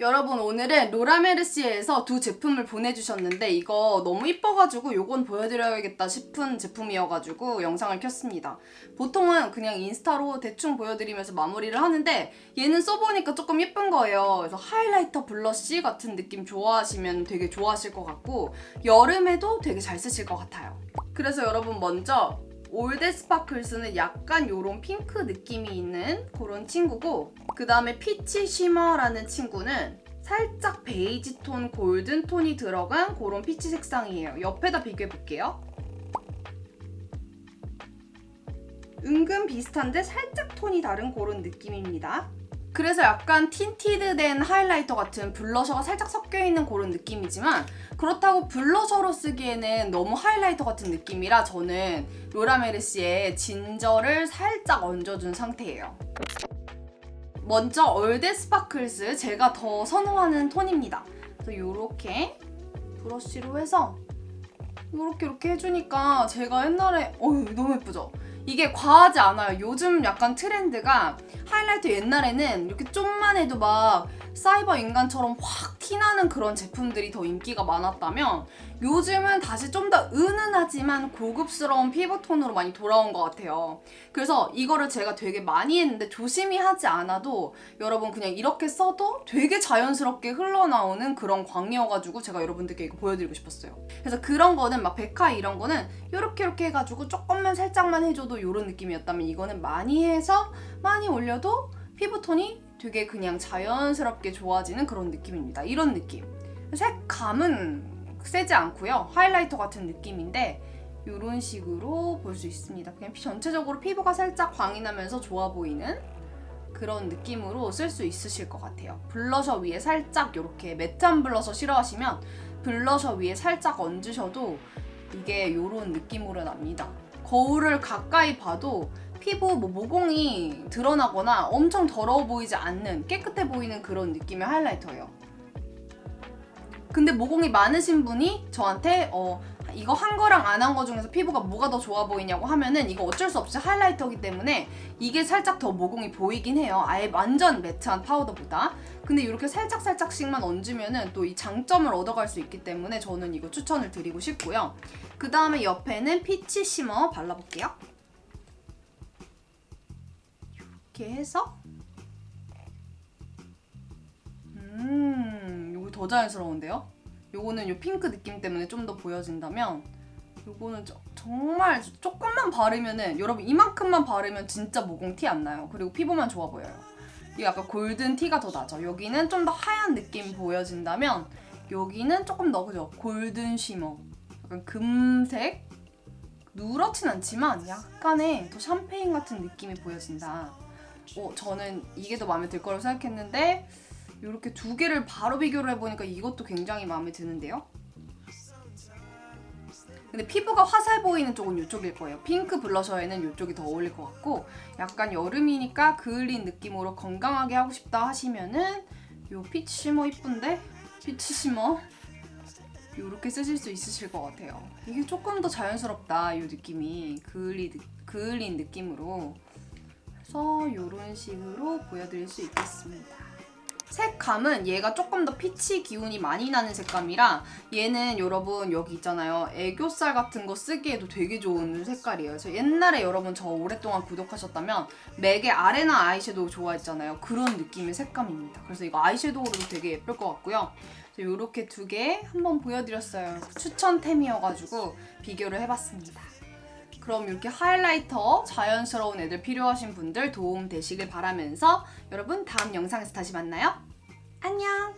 여러분 오늘은 로라메르시에서 두 제품을 보내주셨는데 이거 너무 이뻐가지고 요건 보여드려야겠다 싶은 제품이어가지고 영상을 켰습니다. 보통은 그냥 인스타로 대충 보여드리면서 마무리를 하는데 얘는 써보니까 조금 예쁜 거예요. 그래서 하이라이터 블러쉬 같은 느낌 좋아하시면 되게 좋아하실 것 같고 여름에도 되게 잘 쓰실 것 같아요. 그래서 여러분 먼저 올드 스파클스는 약간 요런 핑크 느낌이 있는 그런 친구고 그 다음에 피치 쉬머라는 친구는 살짝 베이지 톤 골든 톤이 들어간 그런 피치 색상이에요. 옆에다 비교해 볼게요. 은근 비슷한데 살짝 톤이 다른 그런 느낌입니다. 그래서 약간 틴티드된 하이라이터 같은 블러셔가 살짝 섞여 있는 그런 느낌이지만 그렇다고 블러셔로 쓰기에는 너무 하이라이터 같은 느낌이라 저는 로라메르시의 진저를 살짝 얹어준 상태예요. 먼저 얼데 스파클스 제가 더 선호하는 톤입니다. 그래서 이렇게 브러쉬로 해서 이렇게 이렇게 해주니까 제가 옛날에 어휴 너무 예쁘죠? 이게 과하지 않아요. 요즘 약간 트렌드가 하이라이터 옛날에는 이렇게 좀만 해도 막 사이버 인간처럼 확 티나는 그런 제품들이 더 인기가 많았다면 요즘은 다시 좀 더 은은하지만 고급스러운 피부톤으로 많이 돌아온 것 같아요. 그래서 이거를 제가 되게 많이 했는데 조심히 하지 않아도 여러분 그냥 이렇게 써도 되게 자연스럽게 흘러나오는 그런 광이어가지고 제가 여러분들께 이거 보여드리고 싶었어요. 그래서 그런 거는 막 백화 이런 거는 이렇게 이렇게 해가지고 조금만 살짝만 해줘도 이런 느낌이었다면 이거는 많이 해서 많이 올려도 피부톤이 되게 그냥 자연스럽게 좋아지는 그런 느낌입니다. 이런 느낌. 색감은 세지 않고요. 하이라이터 같은 느낌인데 이런 식으로 볼 수 있습니다. 그냥 피- 전체적으로 피부가 살짝 광이 나면서 좋아 보이는 그런 느낌으로 쓸 수 있으실 것 같아요. 블러셔 위에 살짝 이렇게 매트한 블러셔 싫어하시면 블러셔 위에 살짝 얹으셔도 이게 이런 느낌으로 납니다. 거울을 가까이 봐도 피부 뭐 모공이 드러나거나 엄청 더러워 보이지 않는 깨끗해 보이는 그런 느낌의 하이라이터예요. 근데 모공이 많으신 분이 저한테 어 이거 한 거랑 안 한 거 중에서 피부가 뭐가 더 좋아 보이냐고 하면은 이거 어쩔 수 없이 하이라이터기 때문에 이게 살짝 더 모공이 보이긴 해요. 아예 완전 매트한 파우더보다. 근데 이렇게 살짝 살짝씩만 얹으면은 또 이 장점을 얻어갈 수 있기 때문에 저는 이거 추천을 드리고 싶고요. 그 다음에 옆에는 피치 시머 발라볼게요. 이렇게 해서 음, 요거 더 자연스러운데요? 요거는 요 핑크 느낌 때문에 좀 더 보여진다면 요거는 저- 정말 조금만 바르면은 여러분 이만큼만 바르면 진짜 모공 티 안 나요. 그리고 피부만 좋아 보여요. 이게 약간 골든 티가 더 나죠. 여기는 좀 더 하얀 느낌 보여진다면 여기는 조금 더 그죠? 골든 쉬머. 약간 금색 누렇진 않지만 약간의 더 샴페인 같은 느낌이 보여진다. 어, 저는 이게 더 마음에 들 거라고 생각했는데 이렇게 두 개를 바로 비교를 해보니까 이것도 굉장히 마음에 드는데요. 근데 피부가 화사해 보이는 쪽은 이쪽일 거예요. 핑크 블러셔에는 이쪽이 더 어울릴 것 같고 약간 여름이니까 그을린 느낌으로 건강하게 하고 싶다 하시면은 요 피치 시머 이쁜데? 피치 시머 이렇게 쓰실 수 있으실 것 같아요. 이게 조금 더 자연스럽다 이 느낌이 그을리, 그을린 느낌으로 그래서 이런 식으로 보여드릴 수 있겠습니다. 색감은 얘가 조금 더 피치 기운이 많이 나는 색감이라 얘는 여러분 여기 있잖아요. 애교살 같은 거 쓰기에도 되게 좋은 색깔이에요. 저 옛날에 여러분 저 오랫동안 구독하셨다면 맥의 아레나 아이섀도우 좋아했잖아요. 그런 느낌의 색감입니다. 그래서 이거 아이섀도우로도 되게 예쁠 것 같고요. 이렇게 두 개 한번 보여드렸어요. 추천템이어가지고 비교를 해봤습니다 그럼 이렇게 하이라이터 자연스러운 애들 필요하신 분들 도움 되시길 바라면서 여러분 다음 영상에서 다시 만나요. 안녕!